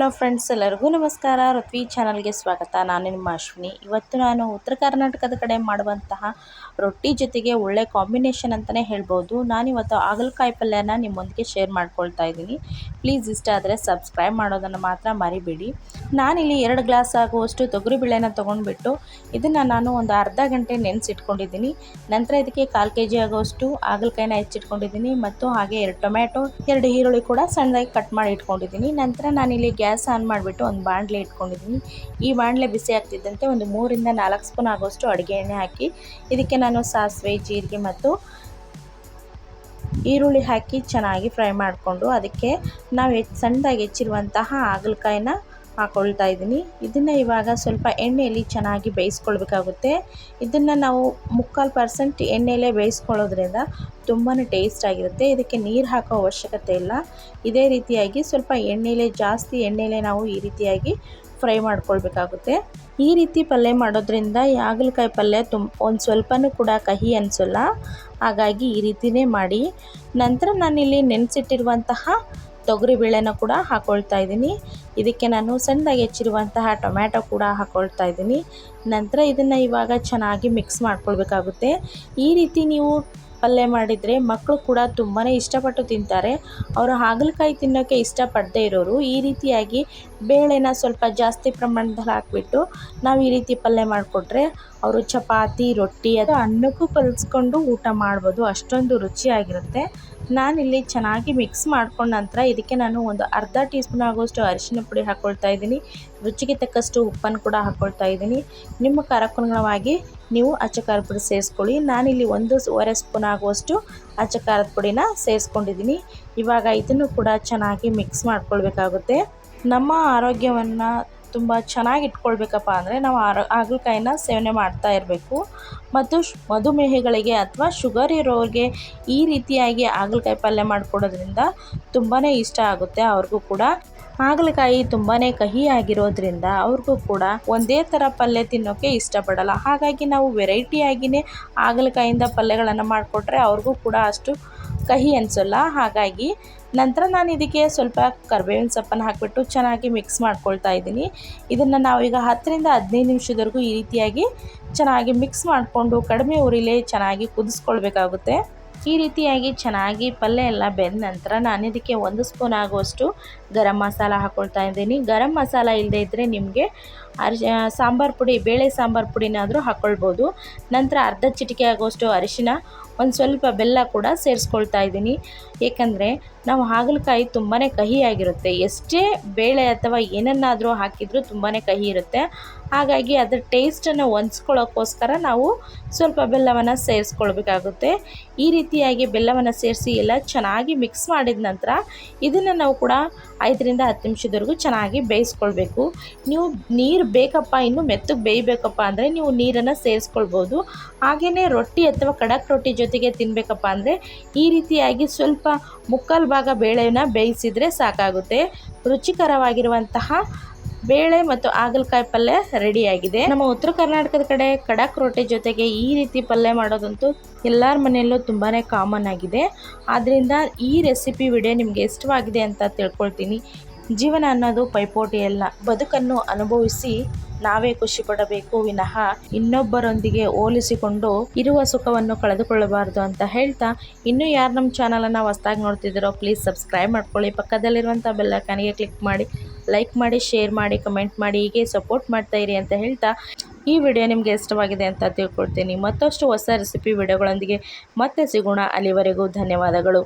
Hello friends ಎಲ್ಲರಿಗೂ ನಮಸ್ಕಾರ. ಋತ್ವಿ ಚಾನಲ್ಗೆ ಸ್ವಾಗತ. ನಾನು ನಿಮ್ಮ ಅಶ್ವಿನಿ. ಇವತ್ತು ನಾನು ಉತ್ತರ ಕರ್ನಾಟಕದ ಕಡೆ ಮಾಡುವಂತಹ ರೊಟ್ಟಿ ಜೊತೆಗೆ ಒಳ್ಳೆ ಕಾಂಬಿನೇಷನ್ ಅಂತಲೇ ಹೇಳ್ಬೋದು. ನಾನಿವತ್ತು ಹಾಗಲಕಾಯಿ ಪಲ್ಯನ ನಿಮ್ಮೊಂದಿಗೆ ಶೇರ್ ಮಾಡ್ಕೊಳ್ತಾ ಇದ್ದೀನಿ. ಪ್ಲೀಸ್ ಇಷ್ಟ ಆದರೆ ಸಬ್ಸ್ಕ್ರೈಬ್ ಮಾಡೋದನ್ನು ಮಾತ್ರ ಮರಿಬೇಡಿ. ನಾನಿಲ್ಲಿ ಎರಡು ಗ್ಲಾಸ್ ಆಗುವಷ್ಟು ತೊಗರಿಬೇಳೆನ ತೊಗೊಂಡ್ಬಿಟ್ಟು ಇದನ್ನು ನಾನು ಒಂದು ಅರ್ಧ ಗಂಟೆ ನೆನೆಸಿಟ್ಕೊಂಡಿದ್ದೀನಿ. ನಂತರ ಇದಕ್ಕೆ ಕಾಲು ಕೆ ಜಿ ಆಗುವಷ್ಟು ಹಾಗಲಕಾಯಿನ ಹೆಚ್ಚಿಟ್ಕೊಂಡಿದ್ದೀನಿ ಮತ್ತು ಹಾಗೆ ಎರಡು ಟೊಮ್ಯಾಟೊ, ಎರಡು ಈರುಳ್ಳಿ ಕೂಡ ಸಣ್ಣದಾಗಿ ಕಟ್ ಮಾಡಿ ಇಟ್ಕೊಂಡಿದ್ದೀನಿ. ನಂತರ ನಾನಿಲ್ಲಿ ಗ್ಯಾಸ್ ಆನ್ ಮಾಡಿಬಿಟ್ಟು ಒಂದು ಬಾಣಲೆ ಇಟ್ಕೊಂಡಿದ್ದೀನಿ. ಈ ಬಾಣಲೆ ಬಿಸಿ ಆಗ್ತಿದ್ದಂತೆ ಒಂದು ಮೂರಿಂದ ನಾಲ್ಕು ಸ್ಪೂನ್ ಆಗುವಷ್ಟು ಅಡುಗೆ ಎಣ್ಣೆ ಹಾಕಿ, ಇದಕ್ಕೆ ನಾನು ಸಾಸಿವೆ, ಜೀರಿಗೆ ಮತ್ತು ಈರುಳ್ಳಿ ಹಾಕಿ ಚೆನ್ನಾಗಿ ಫ್ರೈ ಮಾಡಿಕೊಂಡು ಅದಕ್ಕೆ ನಾವು ಹೆಚ್ಚು ಸಣ್ಣದಾಗಿ ಹೆಚ್ಚಿರುವಂತಹ ಹಾಗಲಕಾಯಿನ ಹಾಕ್ಕೊಳ್ತಾ ಇದ್ದೀನಿ. ಇದನ್ನು ಇವಾಗ ಸ್ವಲ್ಪ ಎಣ್ಣೆಯಲ್ಲಿ ಚೆನ್ನಾಗಿ ಬೇಯಿಸ್ಕೊಳ್ಬೇಕಾಗುತ್ತೆ. ಇದನ್ನು ನಾವು ಮುಕ್ಕಾಲು ಪರ್ಸೆಂಟ್ ಎಣ್ಣೆಯಲ್ಲೇ ಬೇಯಿಸ್ಕೊಳ್ಳೋದ್ರಿಂದ ತುಂಬಾ ಟೇಸ್ಟ್ ಆಗಿರುತ್ತೆ. ಇದಕ್ಕೆ ನೀರು ಹಾಕೋ ಅವಶ್ಯಕತೆ ಇಲ್ಲ. ಇದೇ ರೀತಿಯಾಗಿ ಸ್ವಲ್ಪ ಎಣ್ಣೆಲೆ, ಜಾಸ್ತಿ ಎಣ್ಣೆಲೆ ನಾವು ಈ ರೀತಿಯಾಗಿ ಫ್ರೈ ಮಾಡ್ಕೊಳ್ಬೇಕಾಗುತ್ತೆ. ಈ ರೀತಿ ಪಲ್ಯ ಮಾಡೋದ್ರಿಂದ ಹಾಗಲಕಾಯಿ ಪಲ್ಯ ತುಂಬ ಒಂದು ಸ್ವಲ್ಪನೂ ಕೂಡ ಕಹಿ ಅನಿಸಲ್ಲ. ಹಾಗಾಗಿ ಈ ರೀತಿಯೇ ಮಾಡಿ. ನಂತರ ನಾನಿಲ್ಲಿ ನೆನೆಸಿಟ್ಟಿರುವಂತಹ ತೊಗರಿಬೇಳೆನ ಕೂಡ ಹಾಕ್ಕೊಳ್ತಾ ಇದ್ದೀನಿ. ಇದಕ್ಕೆ ನಾನು ಸಣ್ಣದಾಗಿ ಹೆಚ್ಚಿರುವಂತಹ ಟೊಮ್ಯಾಟೊ ಕೂಡ ಹಾಕೊಳ್ತಾ ಇದ್ದೀನಿ. ನಂತರ ಇದನ್ನು ಇವಾಗ ಚೆನ್ನಾಗಿ ಮಿಕ್ಸ್ ಮಾಡ್ಕೊಳ್ಬೇಕಾಗುತ್ತೆ. ಈ ರೀತಿ ನೀವು ಪಲ್ಯ ಮಾಡಿದರೆ ಮಕ್ಕಳು ಕೂಡ ತುಂಬಾ ಇಷ್ಟಪಟ್ಟು ತಿಂತಾರೆ. ಅವರು ಹಾಗಲಕಾಯಿ ತಿನ್ನೋಕ್ಕೆ ಇಷ್ಟಪಡದೇ ಇರೋರು ಈ ರೀತಿಯಾಗಿ ಬೇಳೆನ ಸ್ವಲ್ಪ ಜಾಸ್ತಿ ಪ್ರಮಾಣದಲ್ಲಿ ಹಾಕಿಬಿಟ್ಟು ನಾವು ಈ ರೀತಿ ಪಲ್ಯ ಮಾಡಿಕೊಟ್ರೆ ಅವರು ಚಪಾತಿ, ರೊಟ್ಟಿ ಅದು ಅನ್ನಕ್ಕೂ ಕಲಿಸ್ಕೊಂಡು ಊಟ ಮಾಡ್ಬೋದು. ಅಷ್ಟೊಂದು ರುಚಿಯಾಗಿರುತ್ತೆ. ನಾನಿಲ್ಲಿ ಚೆನ್ನಾಗಿ ಮಿಕ್ಸ್ ಮಾಡ್ಕೊಂಡ ನಂತರ ಇದಕ್ಕೆ ನಾನು ಒಂದು ಅರ್ಧ ಟೀ ಸ್ಪೂನ್ ಆಗುವಷ್ಟು ಅರಿಶಿನ ಪುಡಿ ಹಾಕ್ಕೊಳ್ತಾ ಇದ್ದೀನಿ. ರುಚಿಗೆ ತಕ್ಕಷ್ಟು ಉಪ್ಪನ್ನು ಕೂಡ ಹಾಕ್ಕೊಳ್ತಾ ಇದ್ದೀನಿ. ನಿಮ್ಮ ಖಾರಕ್ಕನುಗುಣವಾಗಿ ನೀವು ಅಚ್ಚ ಖಾರದ ಪುಡಿ ಸೇರಿಸ್ಕೊಳ್ಳಿ. ನಾನಿಲ್ಲಿ ಒಂದೂವರೆ ಸ್ಪೂನ್ ಆಗುವಷ್ಟು ಅಚ್ಚ ಖಾರದ ಪುಡಿನ ಸೇರಿಸ್ಕೊಂಡಿದ್ದೀನಿ. ಇವಾಗ ಇದನ್ನು ಕೂಡ ಚೆನ್ನಾಗಿ ಮಿಕ್ಸ್ ಮಾಡ್ಕೊಳ್ಬೇಕಾಗುತ್ತೆ. ನಮ್ಮ ಆರೋಗ್ಯವನ್ನು ತುಂಬ ಚೆನ್ನಾಗಿ ಇಟ್ಕೊಳ್ಬೇಕಪ್ಪ ಅಂದರೆ ನಾವು ಆರ, ಹಾಗಲಕಾಯಿನ ಸೇವನೆ ಮಾಡ್ತಾ ಇರಬೇಕು. ಮತ್ತು ಮಧುಮೇಹಿಗಳಿಗೆ ಅಥವಾ ಶುಗರ್ ಇರೋರಿಗೆ ಈ ರೀತಿಯಾಗಿ ಹಾಗಲಕಾಯಿ ಪಲ್ಯ ಮಾಡಿಕೊಡೋದ್ರಿಂದ ತುಂಬಾ ಇಷ್ಟ ಆಗುತ್ತೆ ಅವ್ರಿಗೂ ಕೂಡ. ಹಾಗಲಕಾಯಿ ತುಂಬಾ ಕಹಿ ಆಗಿರೋದ್ರಿಂದ ಅವ್ರಿಗೂ ಕೂಡ ಒಂದೇ ಥರ ಪಲ್ಯ ತಿನ್ನೋಕ್ಕೆ ಇಷ್ಟಪಡಲ್ಲ. ಹಾಗಾಗಿ ನಾವು ವೆರೈಟಿಯಾಗಿಯೇ ಹಾಗಲಕಾಯಿಂದ ಪಲ್ಯಗಳನ್ನು ಮಾಡಿಕೊಟ್ರೆ ಅವ್ರಿಗೂ ಕೂಡ ಅಷ್ಟು ಕಹಿ ಅನಿಸೋಲ್ಲ ಹಾಗಾಗಿ ನಂತರ ನಾನು ಇದಕ್ಕೆ ಸ್ವಲ್ಪ ಕರ್ಬೇವಿನ ಸೊಪ್ಪನ್ನು ಹಾಕಿಬಿಟ್ಟು ಚೆನ್ನಾಗಿ ಮಿಕ್ಸ್ ಮಾಡ್ಕೊಳ್ತಾ ಇದ್ದೀನಿ. ಇದನ್ನು ನಾವೀಗ ಹತ್ತರಿಂದ ಹದಿನೈದು ನಿಮಿಷದವರೆಗೂ ಈ ರೀತಿಯಾಗಿ ಚೆನ್ನಾಗಿ ಮಿಕ್ಸ್ ಮಾಡಿಕೊಂಡು ಕಡಿಮೆ ಉರಿಲೇ ಚೆನ್ನಾಗಿ ಕುದಿಸ್ಕೊಳ್ಬೇಕಾಗುತ್ತೆ. ಈ ರೀತಿಯಾಗಿ ಚೆನ್ನಾಗಿ ಪಲ್ಯ ಎಲ್ಲ ಬೆಂದ ನಂತರ ನಾನು ಇದಕ್ಕೆ ಒಂದು ಸ್ಪೂನ್ ಆಗುವಷ್ಟು ಗರಂ ಮಸಾಲ ಹಾಕ್ಕೊಳ್ತಾ ಇದ್ದೀನಿ. ಗರಂ ಮಸಾಲ ಇಲ್ಲದೇ ಇದ್ದರೆ ನಿಮಗೆ ಅರಿಶಿ ಸಾಂಬಾರು ಪುಡಿ, ಬೇಳೆ ಸಾಂಬಾರು ಪುಡಿನಾದರೂ ಹಾಕ್ಕೊಳ್ಬೋದು ನಂತರ ಅರ್ಧ ಚಿಟಿಕೆ ಆಗುವಷ್ಟು ಅರಿಶಿನ, ಒಂದು ಸ್ವಲ್ಪ ಬೆಲ್ಲ ಕೂಡ ಸೇರಿಸ್ಕೊಳ್ತಾ ಇದ್ದೀನಿ. ಏಕೆಂದರೆ ನಾವು ಹಾಗಲಕಾಯಿ ತುಂಬಾ ಕಹಿಯಾಗಿರುತ್ತೆ ಎಷ್ಟೇ ಬೇಳೆ ಅಥವಾ ಏನನ್ನಾದರೂ ಹಾಕಿದರೂ ತುಂಬಾ ಕಹಿ ಇರುತ್ತೆ. ಹಾಗಾಗಿ ಅದರ ಟೇಸ್ಟನ್ನು ಹೊಂದ್ಸ್ಕೊಳ್ಳೋಕ್ಕೋಸ್ಕರ ನಾವು ಸ್ವಲ್ಪ ಬೆಲ್ಲವನ್ನು ಸೇರಿಸ್ಕೊಳ್ಬೇಕಾಗುತ್ತೆ. ಈ ರೀತಿಯಾಗಿ ಬೆಲ್ಲವನ್ನು ಸೇರಿಸಿ ಎಲ್ಲ ಚೆನ್ನಾಗಿ ಮಿಕ್ಸ್ ಮಾಡಿದ ನಂತರ ಇದನ್ನು ನಾವು ಕೂಡ ಐದರಿಂದ ಹತ್ತು ನಿಮಿಷದವರೆಗೂ ಚೆನ್ನಾಗಿ ಬೇಯಿಸ್ಕೊಳ್ಬೇಕು. ನೀವು ನೀರು ಬೇಕಪ್ಪ, ಇನ್ನೂ ಮೆತ್ತಗೆ ಬೇಯಬೇಕಪ್ಪ ಅಂದರೆ ನೀವು ನೀರನ್ನು ಸೇರಿಸ್ಕೊಳ್ಬೋದು. ಹಾಗೆಯೇ ರೊಟ್ಟಿ ಅಥವಾ ಕಡಕ್ ರೊಟ್ಟಿ ಜೊತೆಗೆ ತಿನ್ನಬೇಕಪ್ಪ ಅಂದರೆ ಈ ರೀತಿಯಾಗಿ ಸ್ವಲ್ಪ ಮುಕ್ಕಾಲು ಭಾಗ ಬೇಳೆನ ಬೇಯಿಸಿದರೆ ಸಾಕಾಗುತ್ತೆ. ರುಚಿಕರವಾಗಿರುವಂತಹ ಬೇಳೆ ಮತ್ತು ಹಾಗಲಕಾಯಿ ಪಲ್ಯ ರೆಡಿಯಾಗಿದೆ. ನಮ್ಮ ಉತ್ತರ ಕರ್ನಾಟಕದ ಕಡೆ ಕಡಕ್ ರೊಟ್ಟಿ ಜೊತೆಗೆ ಈ ರೀತಿ ಪಲ್ಯ ಮಾಡೋದಂತೂ ಎಲ್ಲರ ಮನೆಯಲ್ಲೂ ತುಂಬಾ ಕಾಮನ್ ಆಗಿದೆ. ಆದ್ದರಿಂದ ಈ ರೆಸಿಪಿ ವಿಡಿಯೋ ನಿಮಗೆ ಇಷ್ಟವಾಗಿದೆ ಅಂತ ತಿಳ್ಕೊಳ್ತೀನಿ. ಜೀವನ ಅನ್ನೋದು ಪೈಪೋಟಿ ಅಲ್ಲ. ಬದುಕನ್ನು ಅನುಭವಿಸಿ ನಾವೇ ಖುಷಿ ಪಡಬೇಕು ವಿನಃ ಇನ್ನೊಬ್ಬರೊಂದಿಗೆ ಹೋಲಿಸಿಕೊಂಡು ಇರುವ ಸುಖವನ್ನು ಕಳೆದುಕೊಳ್ಳಬಾರದು ಅಂತ ಹೇಳ್ತಾ ಇನ್ನೂ ಯಾರು ನಮ್ಮ ಚಾನಲನ್ನು ಹೊಸ್ದಾಗಿ ನೋಡ್ತಿದ್ದೀರೋ ಪ್ಲೀಸ್ ಸಬ್ಸ್ಕ್ರೈಬ್ ಮಾಡ್ಕೊಳ್ಳಿ. ಪಕ್ಕದಲ್ಲಿರುವಂಥ ಬೆಲ್ಲೈಕನಿಗೆ ಕ್ಲಿಕ್ ಮಾಡಿ ಲೈಕ್ ಮಾಡಿ ಶೇರ್ ಮಾಡಿ ಕಮೆಂಟ್ ಮಾಡಿ, ಹೀಗೆ ಸಪೋರ್ಟ್ ಮಾಡ್ತಾ ಇರಿ ಅಂತ ಹೇಳ್ತಾ ಈ ವಿಡಿಯೋ ನಿಮಗೆ ಇಷ್ಟವಾಗಿದೆ ಅಂತ ತಿಳ್ಕೊಳ್ತೀನಿ ಮತ್ತಷ್ಟು ಹೊಸ ರೆಸಿಪಿ ವಿಡಿಯೋಗಳೊಂದಿಗೆ ಮತ್ತೆ ಸಿಗೋಣ. ಅಲ್ಲಿವರೆಗೂ ಧನ್ಯವಾದಗಳು.